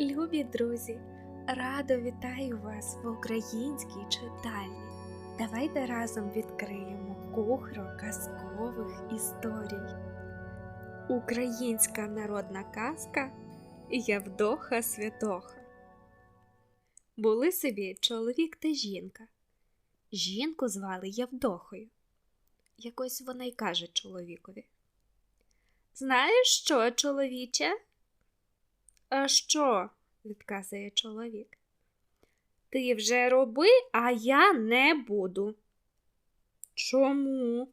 Любі друзі, радо вітаю вас в українській читальні. Давайте разом відкриємо кухру казкових історій. Українська народна казка Явдоха Святоха. Були собі чоловік та жінка. Жінку звали Явдохою. Якось вона й каже чоловікові. Знаєш що, чоловіче? А що? відказує чоловік. Ти вже роби, а я не буду. Чому?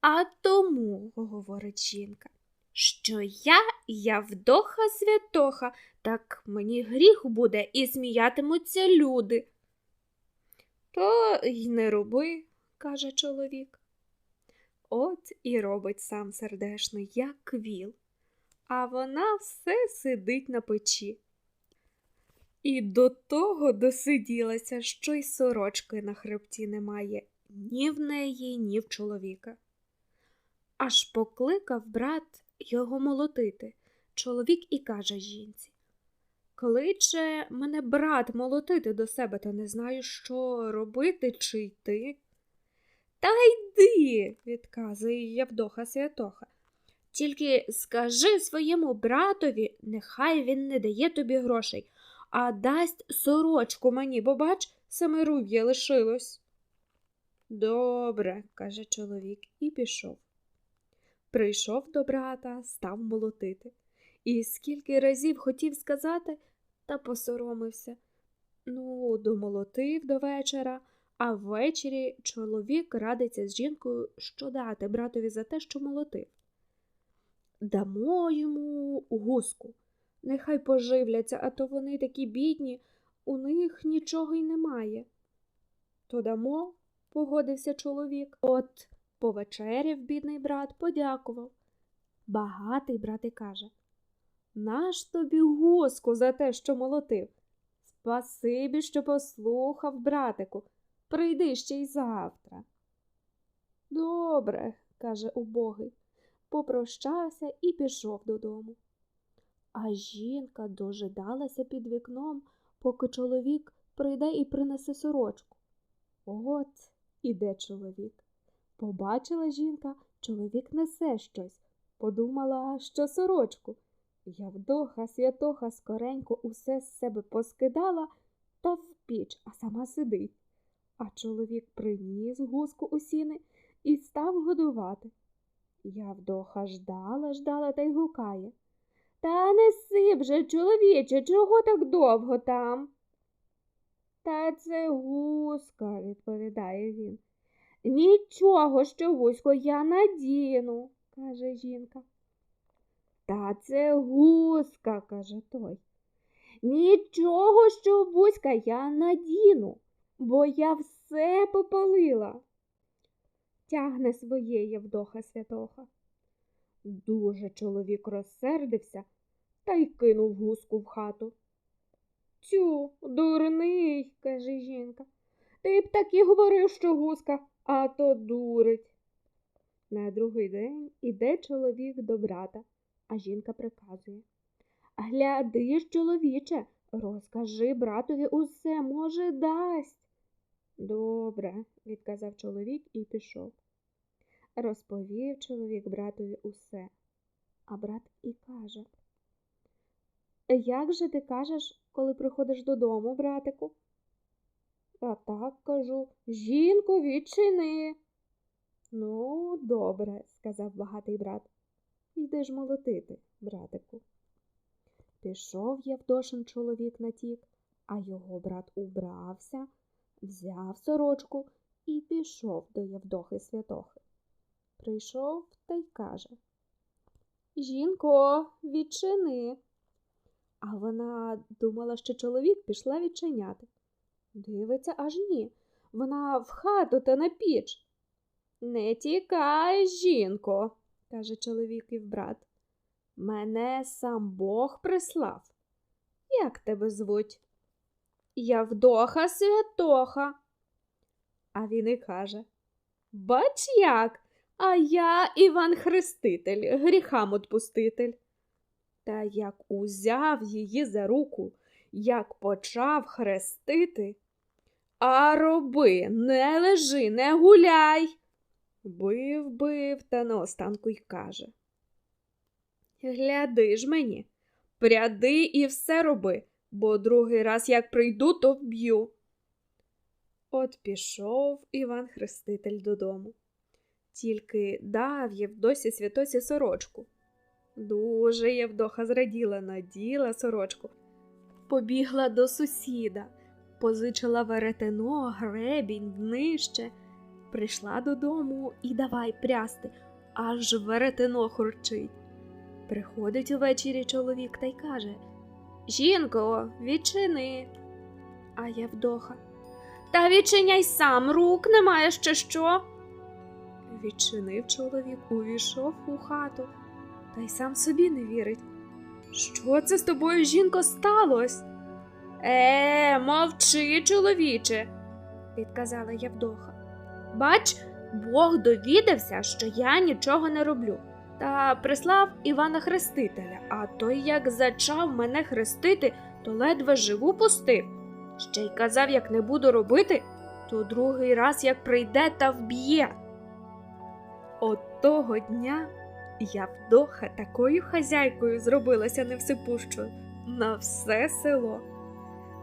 А тому, говорить жінка, що я Явдоха святоха, так мені гріх буде і сміятимуться люди. То й не роби, каже чоловік. От і робить сам сердешно, як віл а вона все сидить на печі. І до того досиділася, що й сорочки на хребті немає ні в неї, ні в чоловіка. Аж покликав брат його молотити. Чоловік і каже жінці Кличе мене брат молотити до себе, та не знаю, що робити чи йти. Та йди, відказує Явдоха Святоха. Тільки скажи своєму братові, нехай він не дає тобі грошей, а дасть сорочку мені, бо бач, саме руб'я лишилось. Добре, каже чоловік, і пішов. Прийшов до брата, став молотити. І скільки разів хотів сказати, та посоромився. Ну, домолотив до вечора, а ввечері чоловік радиться з жінкою, що дати братові за те, що молотив. Дамо йому гуску. Нехай поживляться, а то вони такі бідні, у них нічого й немає. То дамо, погодився чоловік. От повечеряв бідний брат, подякував. Багатий брат і каже Наш тобі гуску за те, що молотив. Спасибі, що послухав, братику. Прийди ще й завтра. Добре, каже убогий попрощався і пішов додому. А жінка дожидалася під вікном, поки чоловік прийде і принесе сорочку. От іде чоловік. Побачила жінка, чоловік несе щось. Подумала, що сорочку. Явдоха, святоха скоренько усе з себе поскидала та в піч, а сама сидить. А чоловік приніс гуску у сіни і став годувати. Явдоха ждала, ждала та й гукає. Та неси вже, чоловіче, чого так довго там? Та це гуска, відповідає він. Нічого, що гусько я надіну, каже жінка. Та це гуска, каже той. Нічого, що вузька я надіну, бо я все попалила тягне своє Євдоха Святоха. Дуже чоловік розсердився та й кинув гуску в хату. Тю, дурний, каже жінка. Ти б так і говорив, що гуска, а то дурить. На другий день іде чоловік до брата, а жінка приказує Гляди ж, чоловіче, розкажи братові усе, може, дасть. Добре, відказав чоловік і пішов. Розповів чоловік братові усе, а брат і каже Як же ти кажеш, коли приходиш додому, братику? А так кажу, жінку, відчини. Ну, добре, сказав багатий брат. Йди ж молотити, братику. Пішов Євдошин чоловік на тік, а його брат убрався взяв сорочку і пішов до Євдохи Святохи. Прийшов та й каже Жінко, відчини. А вона думала, що чоловік пішла відчиняти. Дивиться, аж ні. Вона в хату та на піч. Не тікай, жінко, каже чоловіків брат. Мене сам Бог прислав. Як тебе звуть? Явдоха святоха. А він і каже Бач як, а я Іван Хреститель, гріхам отпуститель. Та як узяв її за руку, як почав хрестити. А роби, не лежи, не гуляй. Бив, бив, та наостанку й каже. Гляди ж мені, пряди і все роби, бо другий раз, як прийду, то вб'ю. От пішов Іван Хреститель додому. Тільки дав Євдосі святосі сорочку. Дуже Євдоха зраділа, наділа сорочку, побігла до сусіда, позичила веретено, гребінь, днище, прийшла додому і давай прясти, аж веретено хурчить. Приходить увечері чоловік та й каже Жінко, відчини. А Євдоха. Та відчиняй сам рук немає ще що. Відчинив чоловік, увійшов у хату, та й сам собі не вірить. Що це з тобою, жінко, сталося? Е, мовчи, чоловіче, відказала Євдоха. Бач, Бог довідався, що я нічого не роблю, та прислав Івана Хрестителя, а той, як зачав мене хрестити, то ледве живу пустив. Ще й казав, як не буду робити, то другий раз як прийде та вб'є. От того дня Явдоха такою хазяйкою зробилася невсипущою на все село.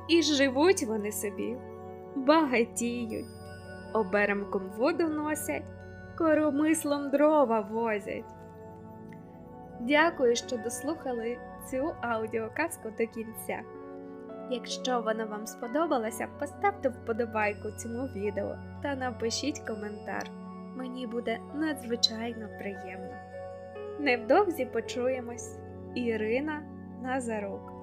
І живуть вони собі, багатіють, оберемком воду носять, коромислом дрова возять. Дякую, що дослухали цю аудіоказку до кінця. Якщо вона вам сподобалася, поставте вподобайку цьому відео та напишіть коментар. Мені буде надзвичайно приємно. Невдовзі почуємось. Ірина Назарук